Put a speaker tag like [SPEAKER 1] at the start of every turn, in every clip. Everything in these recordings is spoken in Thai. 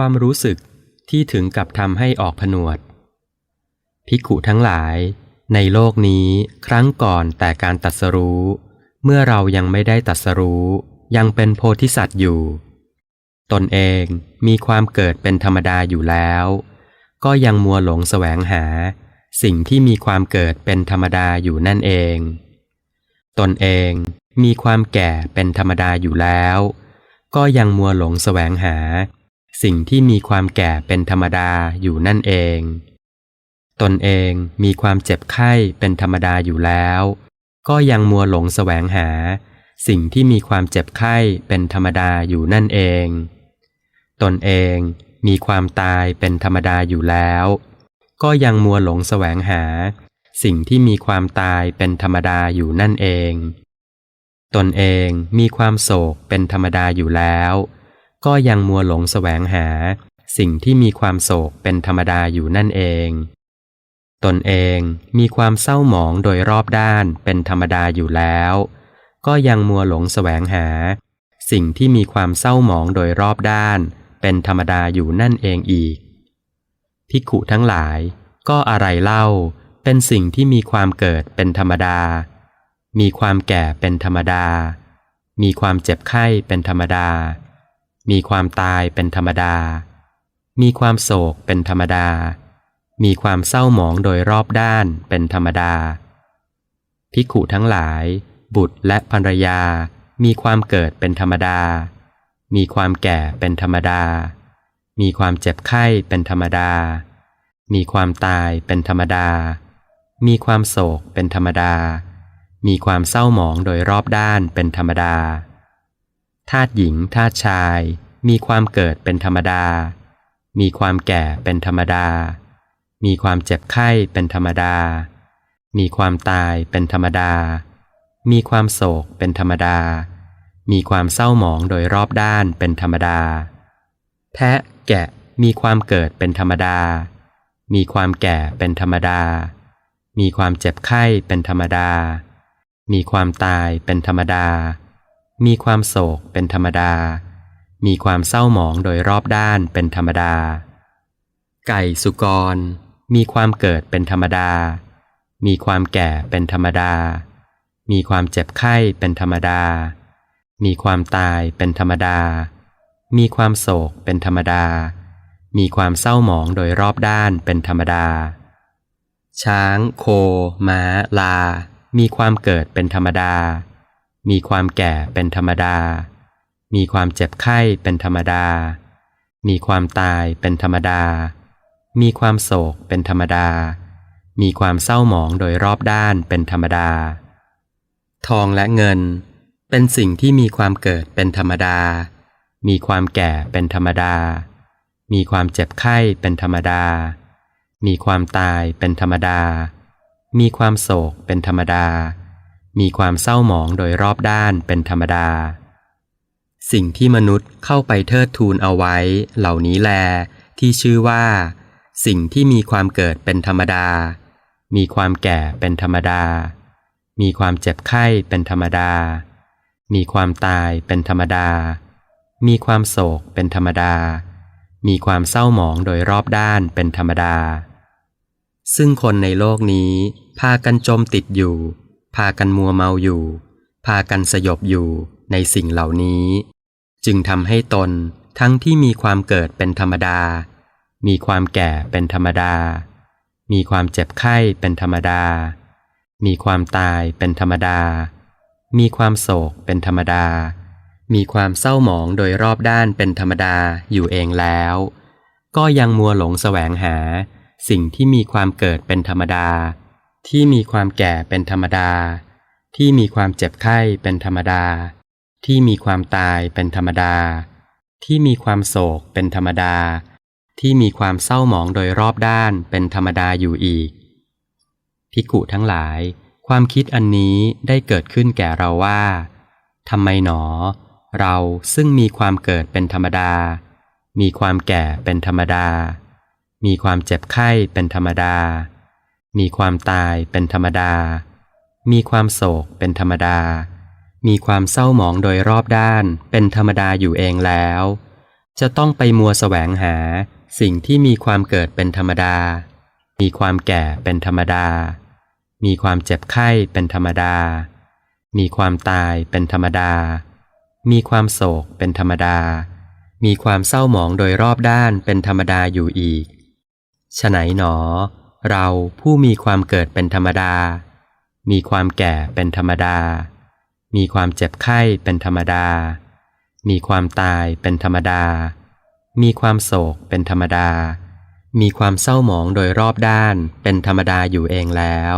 [SPEAKER 1] ความรู้สึกที่ถึงกับทำให้ออกผนวดภิกขุทั้งหลาย ในโลกนี้ครั้งก่อนแต่การตัดสรู้ เมื่อเรายังไม่ได้ตัดสรู้ ยังเป็นโพธิสัตว์อยู่ ตนเองมีความเกิดเป็นธรรมดาอยู่แล้ว ก็ยังมัวหลงแสวงหา สิ่งที่มีความเกิดเป็นธรรมดาอยู่นั่นเอง ตนเองมีความแก่เป็นธรรมดาอยู่แล้ว ก็ยังมัวหลงแสวงหา สิ่งที่มีความแก่เป็นธรรมดาอยู่นั่นเอง ตนเองมีความเจ็บไข้เป็นธรรมดาอยู่แล้ว ก็ยังมัวหลงแสวงหา สิ่งที่มีความเจ็บไข้เป็นธรรมดาอยู่นั่นเอง ตนเองมีความตายเป็นธรรมดาอยู่แล้ว ก็ยังมัวหลงแสวงหา สิ่งที่มีความตายเป็นธรรมดาอยู่นั่นเอง ตนเองมีความโศกเป็นธรรมดาอยู่แล้ว ก็ยังมัวหลงแสวงหา สิ่งที่มีความโศกเป็นธรรมดาอยู่นั่นเอง ตนเองมีความเศร้าหมองโดยรอบด้านเป็นธรรมดาอยู่แล้ว ก็ยังมัวหลงแสวงหา สิ่งที่มีความเศร้าหมองโดยรอบด้าน เป็นธรรมดาอยู่นั่นเองอีกภิกขุทั้งหลาย ก็อะไรเล่า เป็นสิ่งที่มีความเกิดเป็นธรรมดา มีความแก่เป็นธรรมดา มีความเจ็บไข้เป็นธรรมดา มีความตายเป็นธรรมดา มีความโศกเป็นธรรมดา มีความเศร้าหมองโดยรอบด้านเป็นธรรมดา ภิกขุทั้งหลาย บุตรและภรรยา มีความเกิดเป็นธรรมดา มีความแก่เป็นธรรมดา มีความเจ็บไข้เป็นธรรมดา มีความตายเป็นธรรมดา มีความโศกเป็นธรรมดา มีความเศร้าหมองโดยรอบด้านเป็นธรรมดา ธาตุหญิงธาตุชาย มีความเกิดเป็นธรรมดา มีความแก่เป็นธรรมดา มีความเจ็บไข้เป็นธรรมดา มีความตายเป็นธรรมดา มีความโศกเป็นธรรมดา มีความเศร้าหมองโดยรอบด้านเป็นธรรมดา แพะแกะมีความเกิดเป็นธรรมดา มีความแก่เป็นธรรมดา มีความเจ็บไข้เป็นธรรมดา มีความตายเป็นธรรมดา มีความโศกเป็นธรรมดา มีความเศร้าหมองโดยรอบด้านเป็นธรรมดา ไก่สุกร มีความเกิดเป็นธรรมดา มีความแก่เป็นธรรมดา มีความเจ็บไข้เป็นธรรมดา มีความตายเป็นธรรมดา มีความโศกเป็นธรรมดา มีความเศร้าหมองโดยรอบด้านเป็นธรรมดา ช้าง โค ม้า ลา มีความเกิดเป็นธรรมดา มีความแก่เป็นธรรมดา มีความเจ็บไข้เป็นธรรมดา มีความตายเป็นธรรมดา มีความโศกเป็นธรรมดา มีความเศร้าหมองโดยรอบด้านเป็นธรรมดา ทองและเงิน เป็นสิ่งที่มีความเกิดเป็นธรรมดา มีความแก่เป็นธรรมดา มีความเจ็บไข้เป็นธรรมดา มีความตายเป็นธรรมดา มีความโศกเป็นธรรมดา มีความเศร้าหมองโดยรอบด้านเป็นธรรมดา สิ่งที่มนุษย์เข้าไปเทิดทูนเอาไว้เหล่านี้แล ที่ชื่อว่า สิ่งที่มีความเกิดเป็นธรรมดา มีความแก่เป็นธรรมดา มีความเจ็บไข้เป็นธรรมดา มีความตายเป็นธรรมดา มีความโศกเป็นธรรมดา มีความเศร้าหมองโดยรอบด้านเป็นธรรมดา ซึ่งคนในโลกนี้พากันจมติดอยู่ พากันมัวเมาอยู่ พากันสยบอยู่ในสิ่งเหล่านี้ จึงทำให้ตนทั้งที่มีความเกิดเป็นธรรมดา มีความแก่เป็นธรรมดา มีความเจ็บไข้เป็นธรรมดา มีความตายเป็นธรรมดา มีความโศกเป็นธรรมดา มีความเศร้าหมองโดยรอบด้านเป็นธรรมดาอยู่เองแล้ว ก็ยังมัวหลงแสวงหา สิ่งที่มีความเกิดเป็นธรรมดา ที่มีความแก่เป็นธรรมดา ที่มีความเจ็บไข้เป็นธรรมดา ที่มีความตายเป็นธรรมดา ที่มีความโศกเป็นธรรมดา ที่มีความเศร้าหมองโดยรอบด้านเป็นธรรมดาอยู่อีกภิกุทั้งหลาย ความคิดอันนี้ได้เกิดขึ้นแก่เราว่าทำไมหนอ เราซึ่งมีความเกิดเป็นธรรมดา มีความแก่เป็นธรรมดา มีความเจ็บไข้เป็นธรรมดา มีความตายเป็นธรรมดา มีความโศกเป็นธรรมดา มีความเศร้าหมองโดยรอบด้านเป็นธรรมดาอยู่เองแล้ว จะต้องไปมัวแสวงหาสิ่งที่มีความเกิดเป็นธรรมดา มีความแก่เป็นธรรมดา มีความเจ็บไข้เป็นธรรมดา มีความตายเป็นธรรมดา มีความโศกเป็นธรรมดา มีความเศร้าหมองโดยรอบด้านเป็นธรรมดาอยู่อีกฉะไหนหนอ เราผู้มีความเกิดเป็นธรรมดา มีความแก่เป็นธรรมดา มีความเจ็บไข้เป็นธรรมดา มีความตายเป็นธรรมดา มีความโศกเป็นธรรมดา มีความเศร้าหมองโดยรอบด้านเป็นธรรมดาอยู่เองแล้ว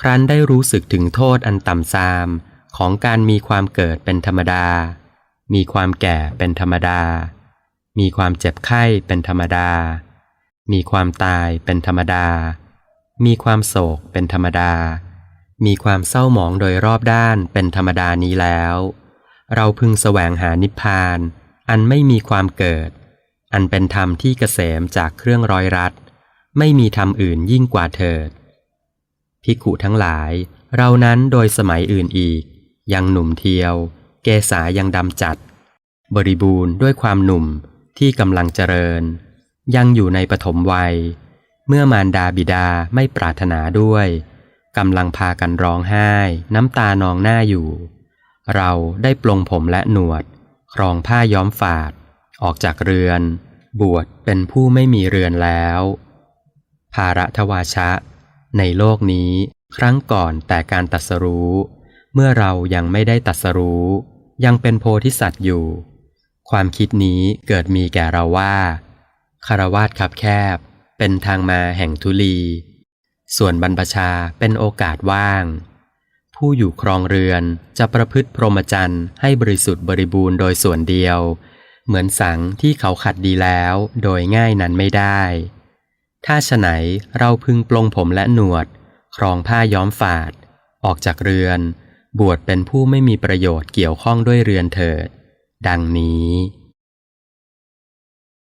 [SPEAKER 1] ครั้นได้รู้สึกถึงโทษอันต่ำทรามของการมีความเกิดเป็นธรรมดา มีความแก่เป็นธรรมดา มีความเจ็บไข้เป็นธรรมดา มีความตายเป็นธรรมดา มีความโศกเป็นธรรมดา มีความเศร้าหมองโดยรอบด้านเป็นธรรมดานี้แล้ว เราพึงแสวงหานิพพาน อันไม่มีความเกิด อันเป็นธรรมที่เกษมจากเครื่องร้อยรัด ไม่มีธรรมอื่นยิ่งกว่าเถิดภิกุทั้งหลาย เรานั้นโดยสมัยอื่นอีก ยังหนุ่มเทียว เกษายังดำจัด บริบูรณ์ด้วยความหนุ่มที่กำลังเจริญ ยังอยู่ในปฐมวัย เมื่อมารดาบิดาไม่ปรารถนาด้วยกำลังพากันร้องไห้ น้ำตานองหน้าอยู่ เราได้ปลงผมและหนวด ครองผ้าย้อมฝาด ออกจากเรือน บวชเป็นผู้ไม่มีเรือนแล้ว ภาระทวาชะ ในโลกนี้ครั้งก่อนแต่การตัสรู้ เมื่อเรายังไม่ได้ตัสรู้ ยังเป็นโพธิสัตว์อยู่ ความคิดนี้เกิดมีแก่เราว่า คารวาสคับแคบ เป็นทางมาแห่งทุลี ส่วนบรรพชาเป็นโอกาสว่าง ผู้อยู่ครองเรือนจะประพฤติพรหมจรรย์ให้บริสุทธิ์บริบูรณ์โดยส่วนเดียว เหมือนสังที่เขาขัดดีแล้วโดยง่ายนั้นไม่ได้ ถ้าฉไหนเราพึงปลงผมและหนวด ครองผ้าย้อมฝาด ออกจากเรือน บวชเป็นผู้ไม่มีประโยชน์เกี่ยวข้องด้วยเรือนเถิด ดังนี้